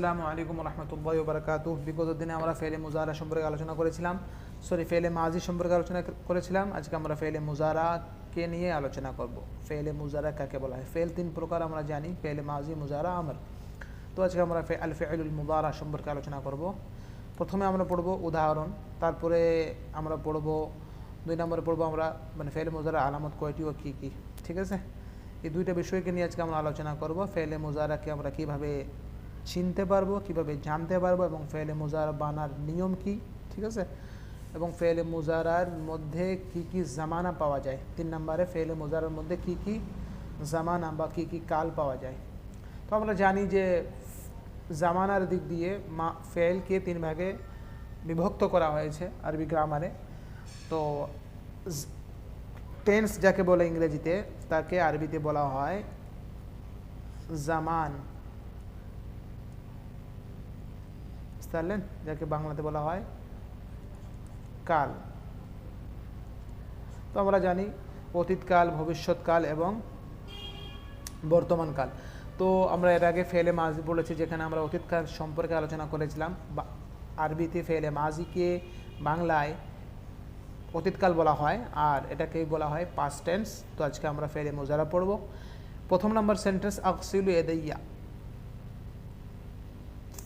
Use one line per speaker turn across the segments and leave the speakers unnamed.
আসসালামু আলাইকুম রহমতুল্লাহ বারকাত বিগত দিনে আমরা ফেলে মুজারা সম্পর্কে আলোচনা করেছিলাম। সরি, ফেলে মাজি সম্পর্কে আলোচনা করেছিলাম। আজকে আমরা ফেলে মুজারাকে নিয়ে আলোচনা করব? ফেলে মুজারা কাকে বলা হয়? ফেল তিন প্রকার আমরা জানি, ফেলে মাজি, মুজারা আমর তো আজকে আমরা আল ফেলুল মুজারা সম্পর্কে আলোচনা করব। প্রথমে আমরা পড়ব উদাহরণ, তারপরে আমরা পড়ব, দুই নম্বরে পড়ব আমরা মানে ফেলে মুজারা আলামত কয়টি ও কী কী, ঠিক আছে? এই দুইটা বিষয়কে নিয়ে আজকে আমরা আলোচনা করব। ফেলে মুজারাকে আমরা কীভাবে চিনতে পারব, কীভাবে জানতে পারব এবং ফেলে মুজারা বানার নিয়ম কি, ঠিক আছে? এবং ফেলে মুজারার মধ্যে কি কি জামানা পাওয়া যায়? তিন নম্বরে ফেলে মুজারার মধ্যে কি কি জামানা বা কি কি কাল পাওয়া যায়? তো আমরা জানি যে জামানার দিক দিয়ে মা, ফেলকে তিন ভাগে বিভক্ত করা হয়েছে আরবি গ্রামারে তো টেন্স যাকে বলে ইংরেজিতে, তাকে আরবিতে বলা হয় জামান। পারলেন যাকে বাংলাতে বলা হয় কাল। তো আমরা জানি অতীতকাল, ভবিষ্যৎকাল এবং বর্তমানকাল। তো আমরা এর আগে ফেলে মাজি বলেছি, যেখানে আমরা অতীতকাল সম্পর্কে আলোচনা করেছিলাম। আরবিতে ফেলে মাজিকে বাংলায় অতীতকাল বলা হয়, আর এটাকেই বলা হয় পাস্ট টেন্স তো আজকে আমরা ফেলে মোজারা পড়ব। প্রথম নম্বর সেন্টেন্স আকসিলু এদাইয়া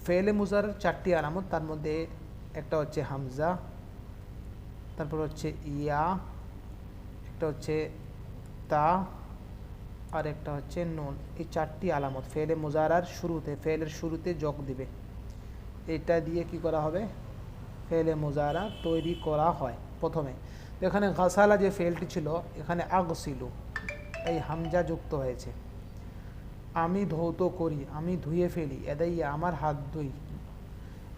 ফেলে মুজার চারটি আলামত, তার মধ্যে একটা হচ্ছে হামজা, তারপর হচ্ছে ইয়া, একটা হচ্ছে তা, আর একটা হচ্ছে নুন। এই চারটি আলামত, ফেলে মুজারার শুরুতে, ফেলের শুরুতে যোগ দিবে। এটা দিয়ে কি করা হবে? ফেলে মুজারা তৈরি করা হয় প্রথমে। এখানে ঘাসালা যে ফেলটি ছিল, এখানে আগসিলু এই হামজা যুক্ত হয়েছে। আমি ধৌত করি, আমি ধুয়ে ফেলি, এদাইয়া আমার হাত ধুই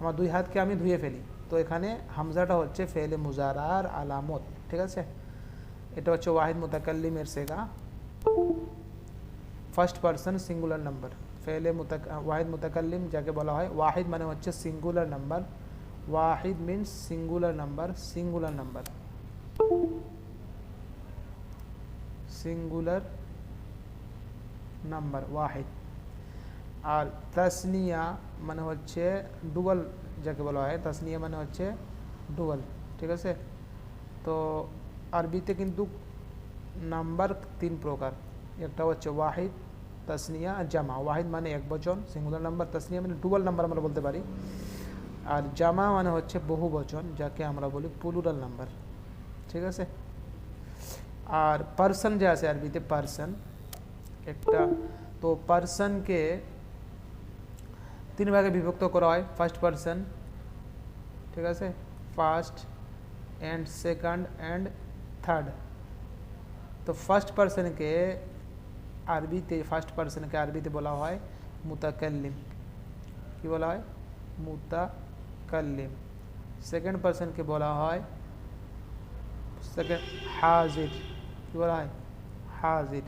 আমার দুই হাতকে আমি ধুয়ে ফেলি। তো এখানে হামজাটা হচ্ছে ফেলে মুজারার আলামত, ঠিক আছে? এটা হচ্ছে ওয়াহিদ মুতাকাল্লিমের সেগা। ফার্স্ট পার্সন সিঙ্গুলার নাম্বার ফেলে মুতাক, ওয়াহিদ মুতাকাল্লিম যাকে বলা হয়, ওয়াহিদ মানে হচ্ছে singular number Wahid means singular number singular number singular number Wahid আর তাসনিয়া মানে হচ্ছে ডুবল যাকে বলা হয় তাসনিয়া মানে হচ্ছে ডুবল ঠিক আছে তো আরবিতে কিন্তু নাম্বার তিন প্রকার একটা হচ্ছে ওয়াহিদ তাসনিয়া আর জামা ওয়াহিদ মানে এক বচন সিঙ্গুলার নাম্বার তাসনিয়া মানে ডুবল নাম্বার আমরা বলতে পারি আর জামা মানে হচ্ছে বহু বচন যাকে আমরা বলি পুলুরাল নাম্বার ঠিক আছে আর পার্সন যে আছে আরবিতে পার্সন একটা তো পার্সনকে তিন ভাগে বিভক্ত করা হয় ফার্স্ট পার্সন ঠিক আছে first and second and third তো ফার্স্ট পার্সনকে আরবিতে ফার্স্ট পার্সনকে আরবিতে বলা হয় মুতাকাল্লিম কি বলা হয় মুতাকাল্লিম সেকেন্ড পার্সনকে বলা হয় সেকেন্ড হাজির কি বলা হয় হাজির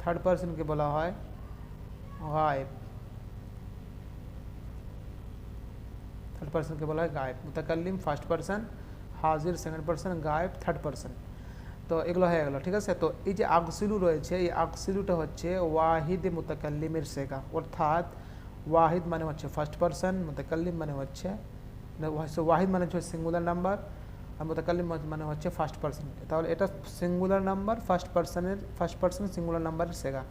থার্ড পার্সনকে বলা হয়। গায়েব। থার্ড পার্সনকে বলা হয় গায়েব। মুতাকাল্লিম ফার্স্ট পার্সন হাজির সেকেন্ড পার্সন গায়েব থার্ড পার্সন তো এগুলো হয়ে গেলো, ঠিক আছে? তো এই যে আকসিলু রয়েছে, এই আকসিলুটা হচ্ছে ওয়াহিদ মুতাকাল্লিমের শেখা। অর্থাৎ ওয়াহিদ মানে হচ্ছে ফার্স্ট পার্সন মুতাকাল্লিম মানে হচ্ছে ওয়াহিদ মানে হচ্ছে সিঙ্গুলার নাম্বার আর মোতাকাল্লিম মানে হচ্ছে ফার্স্ট পার্সন তাহলে এটা সিঙ্গুলার নাম্বার ফার্স্ট পার্সনের ফার্স্ট পার্সন সিঙ্গুলার নাম্বারের সেগা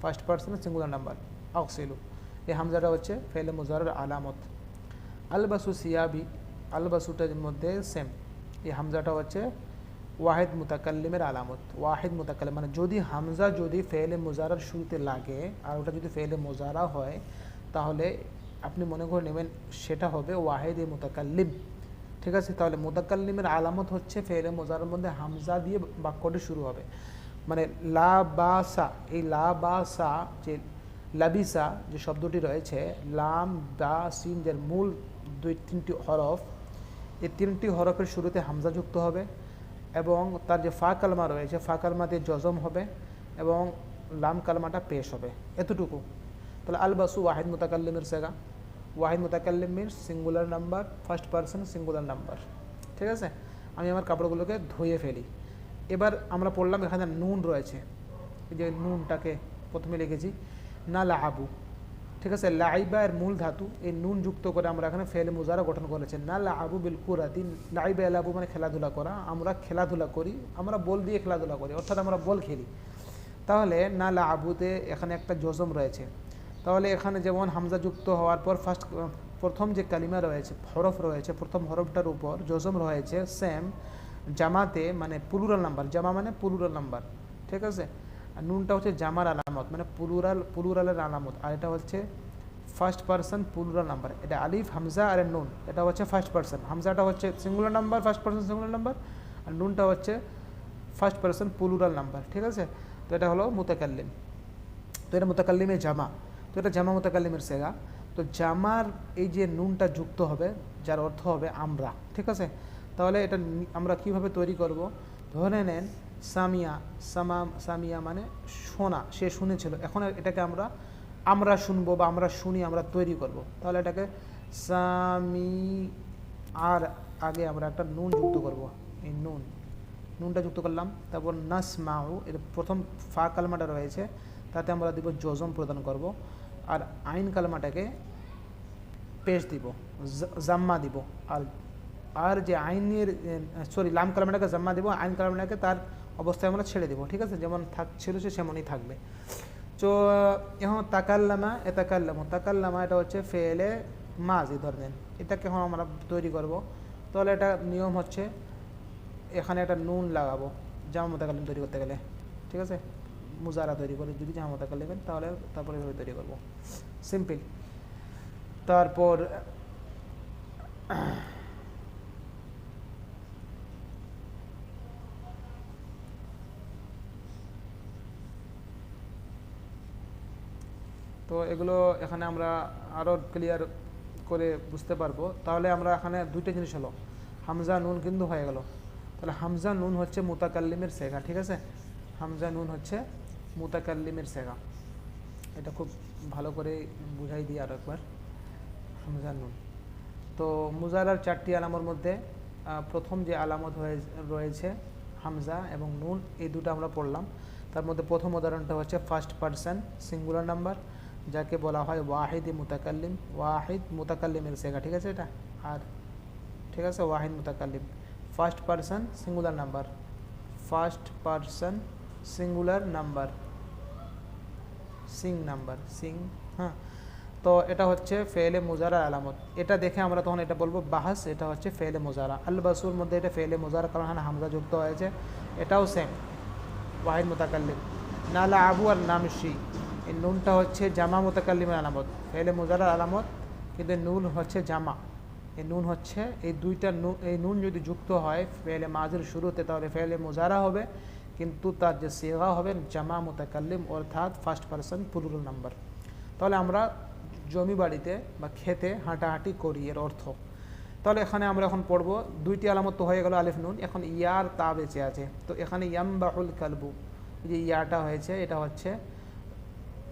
ফার্স্ট পার্সনের সিঙ্গুলার নাম্বার অক্সিলু এই হামজাটা হচ্ছে ফেলে মুজারের আলামত। আলবাসু সিয়াবি, আলবাসুটার মধ্যে সেম এই হামজাটা হচ্ছে ওয়াহিদ মুতাকাল্লিমের আলামত। ওয়াহেদ মুতাকাল্লিম মানে যদি হামজা যদি ফেলে মুজারার শুরুতে লাগে, আর ওটা যদি ফেলে মুজারা হয়, তাহলে আপনি মনে করে নেবেন সেটা হবে ওয়াহিদ এ মুতাকাল্লিম। ঠিক আছে? তাহলে মোদাকাল্লিমের আলামত হচ্ছে ফেলে মোজারের মধ্যে হামজা দিয়ে বাক্যটি শুরু হবে। মানে লা বা সা এই লা বা সা যে লাবিসা যে শব্দটি রয়েছে, লাম, দা সিন যার মূল দুই তিনটি হরফ, এই তিনটি হরফের শুরুতে হামজা যুক্ত হবে এবং তার যে ফা কালমা রয়েছে, ফা কালমাতে জজম হবে এবং লাম কালমাটা পেশ হবে। এতটুকু। তাহলে আলবাসু ওয়াহিদ মোতাকাল্লিমের সেগা। ওয়াহিদ মুতাকাল্লিম means singular number first person singular number ঠিক আছে? আমি আমার কাপড়গুলোকে ধুয়ে ফেলি। এবার আমরা পড়লাম এখানে নুন রয়েছে। যে নুনটাকে প্রথমে লিখেছি, না লাহাবু। ঠিক আছে? লাইবা এর মূল ধাতু, এই নুন যুক্ত করে আমরা এখানে ফেলে মুজারা গঠন করেছে। না লাবু বিল কুরাতি, লাইবা এলাবু মানে খেলাধুলা করা। আমরা খেলাধুলা করি, আমরা বল দিয়ে খেলাধুলা করি, অর্থাৎ আমরা বল খেলি। তাহলে না লাবুতে এখানে একটা জজম রয়েছে। তাহলে এখানে যেমন হামজা যুক্ত হওয়ার পর ফার্স্ট প্রথম যে কালিমা রয়েছে, হরফ রয়েছে, প্রথম হরফটার উপর জজম রয়েছে সেম জামাতে মানে পুলুরাল নাম্বার জামা মানে পুলুরাল নাম্বার ঠিক আছে? আর নুনটা হচ্ছে জামার আলামত মানে পুলুরাল পুলুরালের আলামত, আর এটা হচ্ছে ফার্স্ট পার্সন পুলুরাল নাম্বার এটা আলিফ, হামজা আর নুন, এটা হচ্ছে ফার্স্ট পার্সন হামজাটা হচ্ছে singular number first person singular number আর নুনটা হচ্ছে ফার্স্ট পার্সন পুলুরাল নাম্বার ঠিক আছে? তো এটা হলো মুতাকাল্লিম, তো এটা মুতাকাল্লিমের জামা তো এটা জামা মুতাকাল্লিমের সেগা তো জামার এই যে নুনটা যুক্ত হবে, যার অর্থ হবে আমরা, ঠিক আছে? তাহলে এটা আমরা কীভাবে তৈরি করব? ধরে নেন, সামিয়া, সামা, সামিয়া মানে শোনা সে শুনেছিল। এখন এটাকে আমরা আমরা শুনব বা আমরা শুনি, আমরা তৈরি করব। তাহলে এটাকে সামি, আর আগে আমরা একটা নুন যুক্ত করব। এই নুন, নুনটা যুক্ত করলাম। তারপর নাস মাহু এর প্রথম ফা কালমাটা রয়েছে। তাতে আমরা দিব জজম প্রদান করব আর আইন কালমাটাকে পেশ দিব জাম্মা দিব। আর আর যে আইনের সরি, লাম কালামটাকে জাম্মা দিব, আইন কালামটাকে তার অবস্থায় আমরা ছেড়ে দিব, ঠিক আছে? যেমন থাক, ছিল সে সেমনই থাকবে। তো এখন তাকাল্লামা, এ তাকাল্লামো। তাকাল্লামা এটা হচ্ছে ফেলে মাঝ, এই ধরনের। এটাকে এখন আমরা তৈরি করব। তাহলে এটা নিয়ম হচ্ছে, এখানে একটা নুন লাগাবো, জামা মোতাকালিম তৈরি করতে গেলে, ঠিক আছে? মুজারা তৈরি করে, যদি জামা মোতাকালিমেন তাহলে তারপরে এভাবে তৈরি করব। সিম্পল তারপর, তো এগুলো এখানে আমরা আরও ক্লিয়ার করে বুঝতে পারব। তাহলে আমরা এখানে দুইটা জিনিস হলো, হামজা নুন কিন্তু হয়ে গেল। তাহলে হামজা নুন হচ্ছে মুতাকাল্লিমের শেখা, ঠিক আছে? হামজা নুন হচ্ছে মুতাকাল্লিমের শেখা এটা খুব ভালো করে বুঝাই দিই আরও একবার। নুন তো মুজারার চারটি আলামর মধ্যে প্রথম যে আলামত হয়ে, রয়েছে হামজা এবং নুন, এই দুটো আমরা পড়লাম। তার মধ্যে প্রথম উদাহরণটা হচ্ছে ফার্স্ট পার্সন সিঙ্গুলার নাম্বার যাকে বলা হয় ওয়াহিদ মুতাকাল্লিম। ওয়াহিদ মুতাকাল্লিমের শেখা ঠিক আছে এটা? আর ঠিক আছে, ওয়াহিদ মুতাকাল্লিম। First person singular number first person singular number sing number, sing হ্যাঁ। তো এটা হচ্ছে ফেলে মুজারা আলামত। এটা দেখে আমরা তখন এটা বলব বাহাস, এটা হচ্ছে ফেলে মুজারা। আল বাসুর মধ্যে এটা ফেলে মুজারা কারণ হ্যাঁ হামজা যুক্ত হয়েছে। এটাও সেম ওয়াহিদ মুতাকাল্লিম। নালা আবু আর নামশি, এই নুনটা হচ্ছে জামা মোতাকাল্লিমের আলামত। ফেলে মুজারার আলামত, কিন্তু নুন হচ্ছে জামা। এই নুন হচ্ছে, এই দুইটা নুন, এই নুন যদি যুক্ত হয় ফেলে মাঝের শুরুতে, তাহলে ফেলে মুজারা হবে। কিন্তু তার যে সেগা হবে, জামা মোতাকাল্লিম, অর্থাৎ ফার্স্ট পার্সন পুরুল নাম্বার তাহলে আমরা জমি বাড়িতে বা খেতে হাঁটাহাঁটি করি, এর অর্থ। তাহলে এখানে আমরা এখন পড়ব, দুইটি আলামত তো হয়ে গেল আলিফ নুন। এখন ইয়ার তা বেঁচে আছে। তো এখানে ইয়াম বাহুল কালবু যে ইয়াটা হয়েছে, এটা হচ্ছে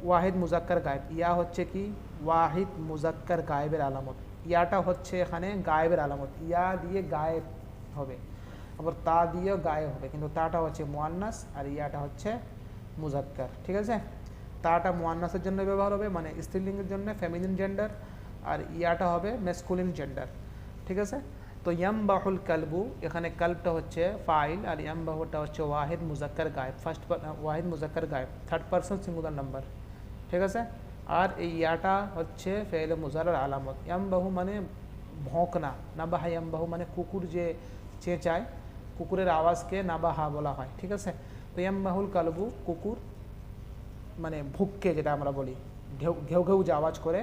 ওয়াহিদ মুজাক্কার গায়েব। ইয়া হচ্ছে কি? ওয়াহিদ মুজাক্কার গায়েবের আলামত। ইয়াটা হচ্ছে এখানে গায়েবের আলামত। ইয়া দিয়ে গায়েব হবে। আবার তা দিয়েও গায়েব হবে। কিন্তু তাটা হচ্ছে মোয়ান্নাস আর ইয়াটা হচ্ছে মুজাক্কার। ঠিক আছে? তাটা মোয়ান্নাসের জন্য ব্যবহার হবে মানে স্ত্রীলিঙ্গের জন্য ফ্যামিলিন জেন্ডার আর ইয়াটা হবে মেসকুলিন জেন্ডার ঠিক আছে? তো ইয়াম বাহুল কালবু, এখানে কালবটা হচ্ছে ফাইল আর ইয়াম বাহুটা হচ্ছে ওয়াহিদ মুজাক্কার গায়েব। ফার্স্ট ওয়াহিদ মুজাক্কার গায়েব। থার্ড পার্সন সিঙ্গুলার নাম্বার ঠিক আছে? আর এই ইয়াটা হচ্ছে ফেলে মুজারার আলামত। ইয়ামবাহু মানে ভোঁকনা নাবাহা ইয়ামবাহু মানে কুকুর যে চেঁচায় কুকুরের আওয়াজকে নাবাহা বলা হয়, ঠিক আছে? তো ইয়ামবাহুল কালবু কুকুর মানে ভুককে যেটা আমরা বলি, ঘেউ ঘেউ ঘেউ যে আওয়াজ করে,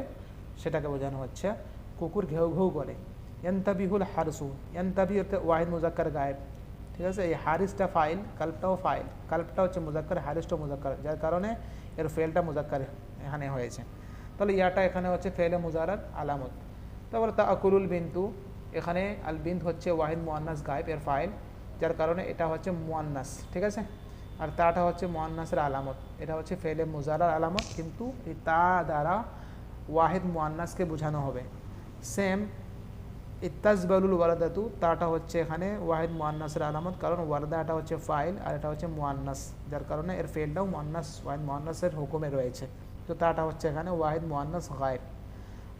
সেটাকে বোঝানো হচ্ছে। কুকুর ঘেউ ঘেউ করে। ইয়ান্তাবিহুল হারসু, ইয়ান্তাবি হচ্ছে ওয়াহিদ মুজাক্কার গায়েব, ঠিক আছে? এই হারিসটা ফাইল, কাল্পটাও ফাইল। কাল্পটা হচ্ছে মুজাক্কার হারিসটাও মুজাক্কার, যার কারণে এর ফেলটা মুজাক্কার এখানে হয়েছে। তাহলে ইয়াটা এখানে হচ্ছে ফেলে মুজারার আলামত। তারপরে তা আকুলুল বিন্তু, এখানে আল বিন্ত হচ্ছে ওয়াহিদ মোয়ান্নাস গায়েব এর ফাইল। যার কারণে এটা হচ্ছে মোয়ান্নাস, ঠিক আছে? আর তাটা হচ্ছে মোয়ান্নাসের আলামত। এটা হচ্ছে ফেলে মুজারার আলামত, কিন্তু তা দ্বারা ওয়াহিদ মোয়ান্নাসকে বোঝানো হবে। সেম ইত্তাজবালুল ওয়ারাদাতু, তাটা হচ্ছে এখানে ওয়াহিদ মোয়ান্নাসের আলামত, কারণ ওয়ারদাটা হচ্ছে ফাইল আর এটা হচ্ছে মোয়ান্নাস, যার কারণে এর ফেলটাও মোয়ান্নাস, ওয়াহিদ মোয়ান্নাসের হুকুমে রয়েছে। তো তাটা হচ্ছে এখানে ওয়াহিদ মোয়ান্নাস গায়েব।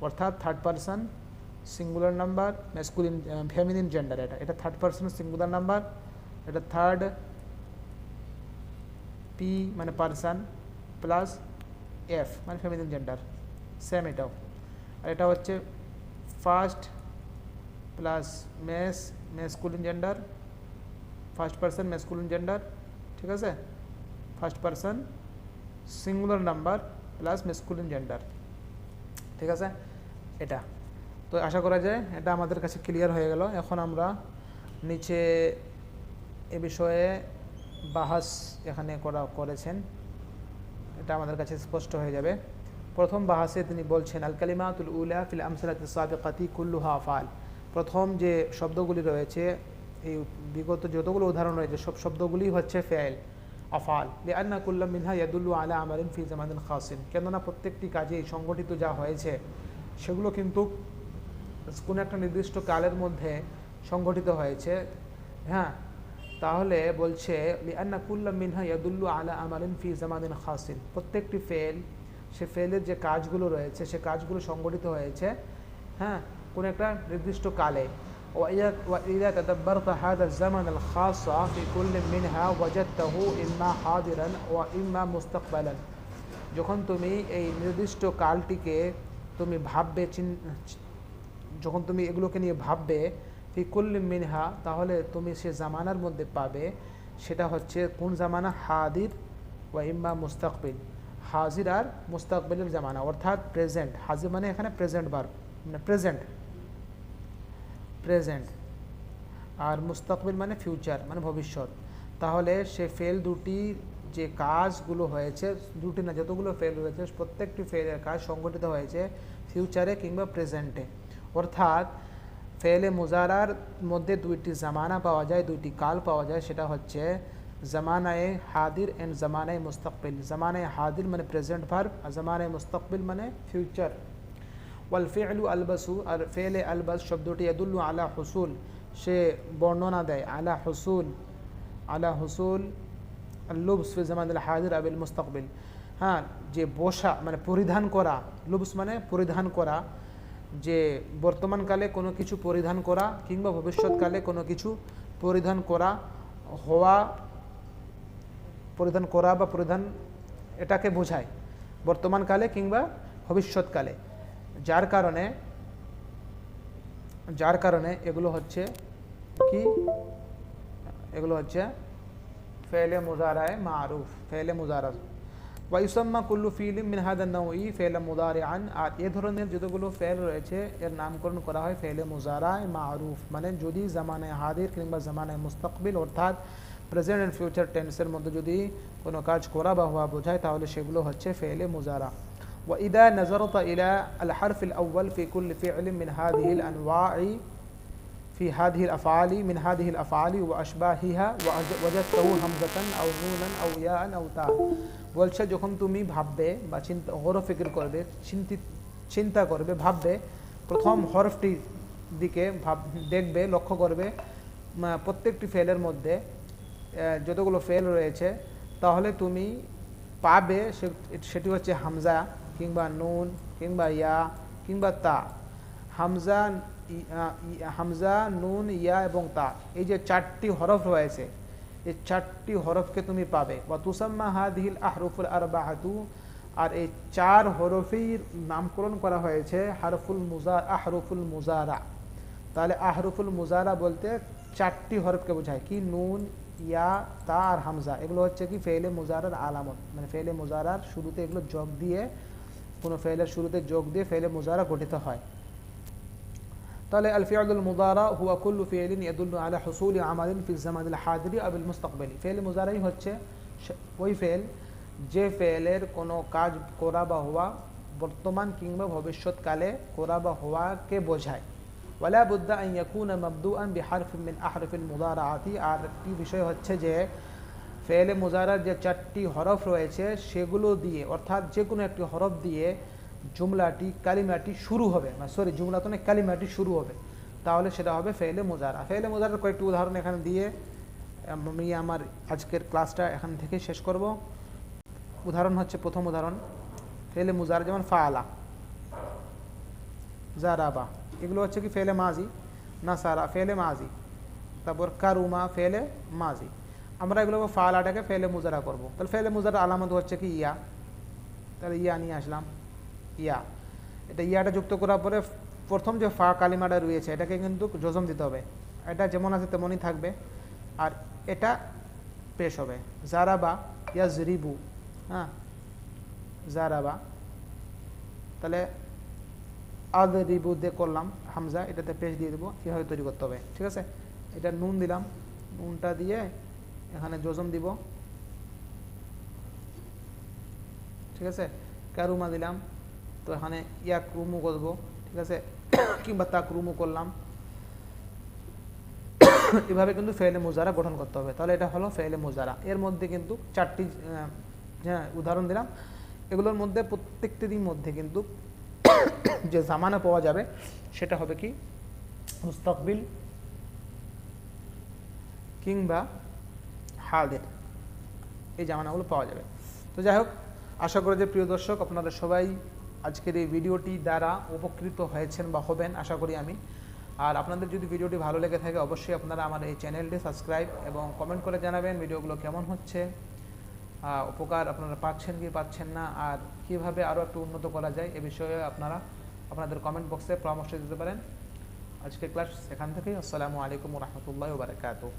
অর্থাৎ third person singular number masculine feminine gender এটা এটা থার্ড পারসন সিঙ্গুলার নাম্বার এটা থার্ড পি মানে পার্সন প্লাস এফ মানে ফেমিনিন জেন্ডার সেম এটাও। আর এটা হচ্ছে first plus mas masculine gender first person masculine gender ঠিক আছে? First person singular number plus masculine gender ঠিক আছে? এটা। তো আশা করা যায় এটা আমাদের কাছে ক্লিয়ার হয়ে গেল। এখন আমরা নিচে এ বিষয়ে বাহাস এখানে করা, করেছেন। এটা আমাদের কাছে স্পষ্ট হয়ে যাবে। প্রথম বাহাসে তিনি বলছেন, আল কালিমাতুল উলা ফিল আমসালাত সাবিকাতি কুল্লুহা আফাল প্রথম যে শব্দগুলি রয়েছে, এই বিগত যতগুলো উদাহরণ রয়েছে, সব শব্দগুলি হচ্ছে ফেল, আফাল। লিআন্না কুল্লা মিনহা ইয়াদুল্লু আলা আমালিন ফি জামাদিন খাসিন। কেননা প্রত্যেকটি কাজেই সংগঠিত যা হয়েছে, সেগুলো কিন্তু কোনো একটা নির্দিষ্ট কালের মধ্যে সংগঠিত হয়েছে হ্যাঁ তাহলে বলছে লিআন্না কুল্লাম মিনহা ইয়াদুল্লু আলা আমালিন ফি জামাদিন খাসিন প্রত্যেকটি ফেল সে ফেলের যে কাজগুলো রয়েছে সে কাজগুলো সংগঠিত হয়েছে হ্যাঁ কোনো একটা নির্দিষ্ট কালে وإذا تدبرت هذا الزمن الخاص في كل منها وجدته إما حاضرا وإما مستقبلا যখন তুমি এই নির্দিষ্ট কালটিকে তুমি ভাববে যখন তুমি এগুলোকে নিয়ে ভাববে, ফি কুল্লি মিনহা, তাহলে তুমি সে জামানার মধ্যে পাবে, সেটা হচ্ছে কোন জামানা? হাদির ওয়া ইম্মা মুস্তাকবিল। হাজির আর মুস্তাকবিলের জামানা, অর্থাৎ প্রেজেন্ট হাজির মানে এখানে প্রেজেন্ট বার মানে প্রেজেন্ট প্রেজেন্ট আর মুস্তাকবিল মানে ফিউচার মানে ভবিষ্যৎ। তাহলে সে ফেল দুটি যে কাজগুলো হয়েছে, দুটি না, যতগুলো ফেল হয়েছে, প্রত্যেকটি ফেলের কাজ সংগঠিত হয়েছে ফিউচারে কিংবা প্রেজেন্টে অর্থাৎ ফেলে মুজারার মধ্যে দুইটি জামানা পাওয়া যায়, দুইটি কাল পাওয়া যায়, সেটা হচ্ছে জামানায় হাদির অ্যান্ড জামানায় মুস্তাকবিল। জামানায় হাদির মানে প্রেজেন্ট ভার্ব আর জামানায় মুস্তাকবিল মানে ফিউচার ওয়াল ফেলু আলবাসু আর ফেলে আলবাস শব্দটি ইয়াদুল্লু আলা হুসুল। সে বর্ণনা দেয়, আলা হুসুল আলা হুসুল লুবস ফি জামান আল হাজির আবিল মুস্তাকবিল। হ্যাঁ যে বসা মানে পরিধান করা, লুবস মানে পরিধান করা যে বর্তমানকালে কোনো কিছু পরিধান করা কিংবা ভবিষ্যৎকালে কোনো কিছু পরিধান করা, হওয়া, পরিধান করা বা পরিধান এটাকে বোঝায় বর্তমানকালে কিংবা ভবিষ্যৎকালে। যার কারণে যার কারণে এগুলো হচ্ছে কি? এগুলো হচ্ছে ফেলে মুজারায় মারুফ, ফেলে মুজারা ওয়াইসাম্মা কুল্লু ফিলিম মিন হাদান নৌই ফেলে মুদারে আন আর এ ধরনের যতগুলো ফেল রয়েছে এর নামকরণ করা হয় ফেলে মুজারায় মারুফ মানে যদি জামানায় হাদির কিংবা জামানায় মুস্তাকবিল অর্থাৎ প্রেজেন্ট অ্যান্ড ফিউচার টেন্সের মধ্যে যদি কোনো কাজ করা বা হওয়া বোঝায় তাহলে সেগুলো হচ্ছে ফেলে মুজারা وإذا نظرت إلى الحرف الأول في كل فعل من هذه الأنواع في هذه الأفعال من هذه الأفعال وأشباهها وجدته همزة أو نونا أو ياء أو تاء বলছে, যখন তুমি ভাববে বা চিন্তা গৌর ফিকির করবে চিন্তিত চিন্তা করবে, ভাববে, প্রথম হরফটির দিকে ভাব, দেখবে, লক্ষ্য করবে প্রত্যেকটি ফেলের মধ্যে যতগুলো ফেল রয়েছে, তাহলে তুমি পাবে সেটি হচ্ছে হামজা, কিংবা নুন, কিংবা ইয়া, কিংবা তা। হামজা হামজা, নুন, ইয়া এবং তা, এই যে চারটি হরফ রয়েছে এই চারটি হরফকে তুমি পাবে। বা তুসাম্মা হাদিল আহরুফুল আর বাহাতু আর এই চার হরফের নামকরণ করা হয়েছে হারফুল মুজা, আহরুফুল মুজারা। তাহলে আহরুফুল মুজারা বলতে চারটি হরফকে বোঝায়। কি? নুন, ইয়া, তা আর হামজা। এগুলো হচ্ছে কি? ফেলে মুজারার আলামত। মানে ফেলে মুজারার শুরুতে এগুলো যোগ দিয়ে, কোনো ফেলের শুরুতে যোগ দিয়ে ফেলে মুজারা গঠিত হয়। তাহলে আল ফিয়াদুল মুদারা হুয়া কুল্লু ফিয়ালিন ইয়াদুল্লু আলা হুসুল আমাদিন ফি জামাদিল হাদিরি আবিল মুস্তাকবালি। ফেল মুজারাই হচ্ছে ওই ফেল যে ফেলের কোনো কাজ করা বা হওয়া বর্তমান কিংবা ভবিষ্যৎকালে করা বা হওয়াকে বোঝায়। ওয়ালা বুদ্দা আন ইয়াকুনা মাবদুআন বিহারফ মিন আহরফিল মুদারাআতি। আর একটি বিষয় হচ্ছে যে ফেলে মুজারার যে চারটি হরফ রয়েছে সেগুলো দিয়ে, অর্থাৎ যে কোনো একটি হরফ দিয়ে জুমলাটি, কালিমাটি শুরু হবে। মানে সরি জুমলা তো না কালিমাটি শুরু হবে। তাহলে সেটা হবে ফেলে মুজারা। ফেলে মুজারার কয়েকটি উদাহরণ এখানে দিয়ে আমি আমার আজকের ক্লাসটা এখান থেকে শেষ করব। উদাহরণ হচ্ছে প্রথম উদাহরণ। ফেলে মুজারা যেমন ফালা জারাবা, এগুলো হচ্ছে কি ফেলে মাজি, নাসারা ফেলে মাজি, তারপর কারুমা ফেলে মাজি। আমরা এগুলো ফালাটাকে ফেলে মুজারা করব। তাহলে ফেলে মুজারা আলামত হচ্ছে কি ইয়া? তাহলে ইয়া নিয়ে আসলাম। ইয়া। এটা ইয়াটা যুক্ত করার পরে প্রথম যে ফা কালিমাটা রয়েছে, এটাকে কিন্তু জজম দিতে হবে। এটা যেমন আছে তেমনই থাকবে। আর এটা পেশ হবে। জারাবা ইয়া জরিবু হ্যাঁ? জারাবা। তাহলে আদ রিবু দিয়ে করলাম হামজা, এটাতে পেশ দিয়ে দেবো এভাবে তৈরি করতে হবে। ঠিক আছে? এটা নুন দিলাম। নুনটা দিয়ে এখানে জজম দিব। ঠিক আছে? কারুমা দিলাম। তো এখানে ইয়াক রুমু করব, ঠিক আছে? কিংবা তাক রুমু করলাম। এভাবে কিন্তু ফেলে মুজারা গঠন করতে হবে। তাহলে এটা হলো ফেলে মুজারা। এর মধ্যে কিন্তু চারটি হ্যাঁ উদাহরণ দিলাম। এগুলোর মধ্যে প্রত্যেকটির মধ্যে কিন্তু যে জামানা পাওয়া যাবে, সেটা হবে কি? মুস্তাকবিল কিংবা হাদের। এই জামানাগুলো পাওয়া যাবে। তো যাই হোক, আশা করি যে প্রিয় দর্শক আপনারা সবাই আজকের এই ভিডিওটি দ্বারা উপকৃত হয়েছেন বা হবেন, আশা করি আমি। আর আপনাদের যদি ভিডিওটি ভালো লেগে থাকে, অবশ্যই আপনারা আমার এই চ্যানেলটি সাবস্ক্রাইব এবং কমেন্ট করে জানাবেন ভিডিওগুলো কেমন হচ্ছে। উপকার আপনারা পাচ্ছেন কি পাচ্ছেন না, আর কীভাবে আরও একটু উন্নত করা যায়, এ বিষয়ে আপনারা আপনাদের কমেন্ট বক্সে পরামর্শ দিতে পারেন। আজকের ক্লাস এখান থেকেই। আসসালামু আলাইকুম রহমতুল্লাহ বারকাতুহ।